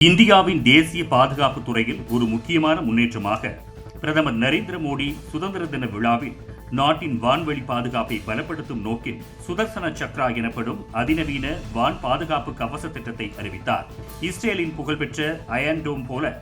இந்தியாவின் தேசிய பாதுகாப்பு துறையில் ஒரு முக்கியமான முன்னேற்றமாக பிரதமர் நரேந்திர மோடி சுதந்திர தின விழாவில் நாட்டின் வான்வெளி பாதுகாப்பை பலப்படுத்தும் நோக்கில் சுதர்சன சக்ரா எனப்படும் அதிநவீன வான் பாதுகாப்பு கவச திட்டத்தை அறிவித்தார். இஸ்ரேலின் புகழ்பெற்ற அயன்டோம் போல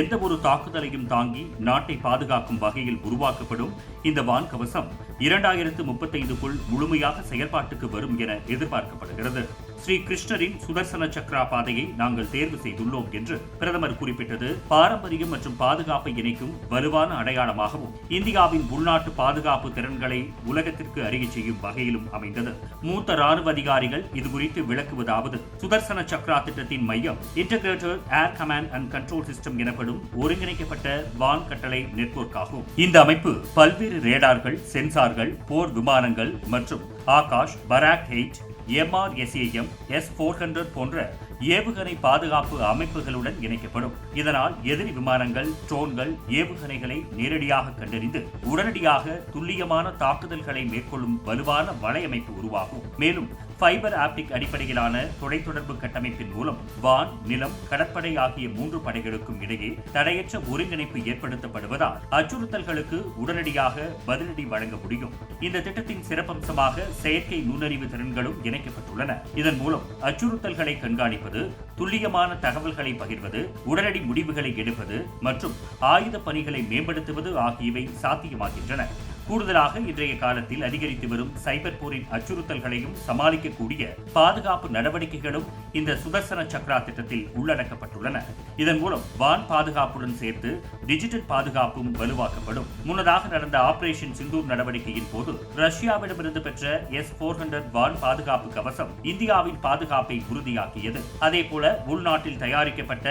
எந்த ஒரு தாக்குதலையும் தாங்கி நாட்டை பாதுகாக்கும் வகையில் உருவாக்கப்படும் இந்த வான் கவசம் இரண்டாயிரத்து முப்பத்தைந்துக்குள் முழுமையாக செயல்பாட்டுக்கு வரும் என எதிர்பார்க்கப்படுகிறது. ஸ்ரீ கிருஷ்ணரின் சுதர்சன சக்ரா பாதையை நாங்கள் தேர்வு செய்துள்ளோம் என்று பிரதமர் குறிப்பிட்டது. பாரம்பரியம் மற்றும் பாதுகாப்பை இணைக்கும் வலுவான அடையாளமாகவும் இந்தியாவின் உள்நாட்டு பாதுகாப்பு திறன்களை உலகத்திற்கு அறிய செய்யும் வகையிலும் அமைந்தது. மூத்த ராணுவ அதிகாரிகள் இதுகுறித்து விளக்குவதாவது சுதர்சன சக்ரா திட்டத்தின் மையம் integrated air command and control system எனப்படும் ஒருங்கிணைக்கப்பட்ட வான் கட்டளை நெட்வொர்க் ஆகும் இந்த அமைப்பு பல்வேறு ரேடார்கள் சென்சார்கள் போர் விமானங்கள் மற்றும் Akash Barak eight MRSAM S four hundred போன்ற ஏவுகணை பாதுகாப்பு அமைப்புகளுடன் இணைக்கப்படும். இதனால் எதிரி விமானங்கள் ட்ரோன்கள் ஏவுகணைகளை நேரடியாக கண்டறிந்து உடனடியாக துல்லியமான தாக்குதல்களை மேற்கொள்ளும் வலுவான வலையமைப்பு உருவாகும். மேலும் ஃபைபர் ஆப்டிக் அடிப்படையிலான தொலைத்தொடர்பு கட்டமைப்பின் மூலம் வான் நிலம் கடற்படை ஆகிய மூன்று படைகளுக்கும் இடையே தடையற்ற ஒருங்கிணைப்பு ஏற்படுத்தப்படுவதால் அச்சுறுத்தல்களுக்கு உடனடியாக பதிலடி வழங்க முடியும். இந்த திட்டத்தின் சிறப்பம்சமாக செயற்கை நுண்ணறிவு திறன்களும் இணைக்கப்பட்டுள்ளன. இதன் மூலம் அச்சுறுத்தல்களை கண்காணிப்பது துல்லியமான தகவல்களை பகிர்வது உடனடி முடிவுகளை எடுப்பது மற்றும் ஆயுத பணிகளை மேம்படுத்துவது ஆகியவை சாத்தியமாகின்றன. கூடுதலாக இன்றைய காலத்தில் அதிகரித்து வரும் சைபர் போரின் அச்சுறுத்தல்களையும் சமாளிக்கக்கூடிய பாதுகாப்பு நடவடிக்கைகளும் இந்த சுதர்சன சக்ரா திட்டத்தில் உள்ளடக்கப்பட்டுள்ளன. இதன் மூலம் வான் பாதுகாப்புடன் சேர்த்து டிஜிட்டல் பாதுகாப்பும் வலுவாக்கப்படும். முன்னதாக நடந்த ஆபரேஷன் சிந்தூர் நடவடிக்கையின் போது ரஷ்யாவிடமிருந்து பெற்ற எஸ் போர் ஹண்ட்ரட் வான் பாதுகாப்பு கவசம் இந்தியாவின் பாதுகாப்பை உறுதியாக்கியது. அதேபோல உள்நாட்டில் தயாரிக்கப்பட்ட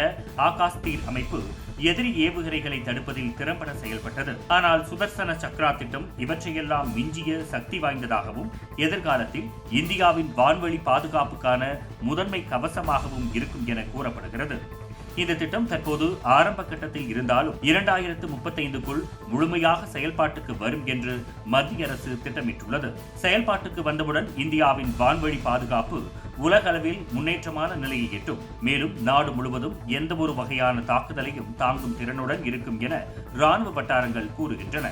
ஆகாஷ் தீர் அமைப்பு எதிரி ஏவுகணைகளை தடுப்பதில் திறம்பட செயல்பட்டது. ஆனால் சுதர்சன சக்ரா திட்டம் இவற்றையெல்லாம் மிஞ்சிய சக்தி வாய்ந்ததாகவும் எதிர்காலத்தில் இந்தியாவின் வான்வெளி பாதுகாப்புக்கான முதன்மை கவசமாகவும் இருக்கும் என கூறப்படுகிறது. இந்த திட்டம் தற்போது ஆரம்ப கட்டத்தில் இருந்தாலும் இரண்டாயிரத்து முப்பத்தைந்துக்குள் முழுமையாக செயல்பாட்டுக்கு வரும் என்று மத்திய அரசு திட்டமிட்டுள்ளது. செயல்பாட்டுக்கு வந்தவுடன் இந்தியாவின் வான்வழி பாதுகாப்பு உலகளவில் முன்னேற்றமான நிலையை எட்டும். மேலும் நாடு முழுவதும் எந்த ஒரு வகையான தாக்குதலையும் தாங்கும் திறனுடன் இருக்கும் என ராணுவ வட்டாரங்கள் கூறுகின்றன.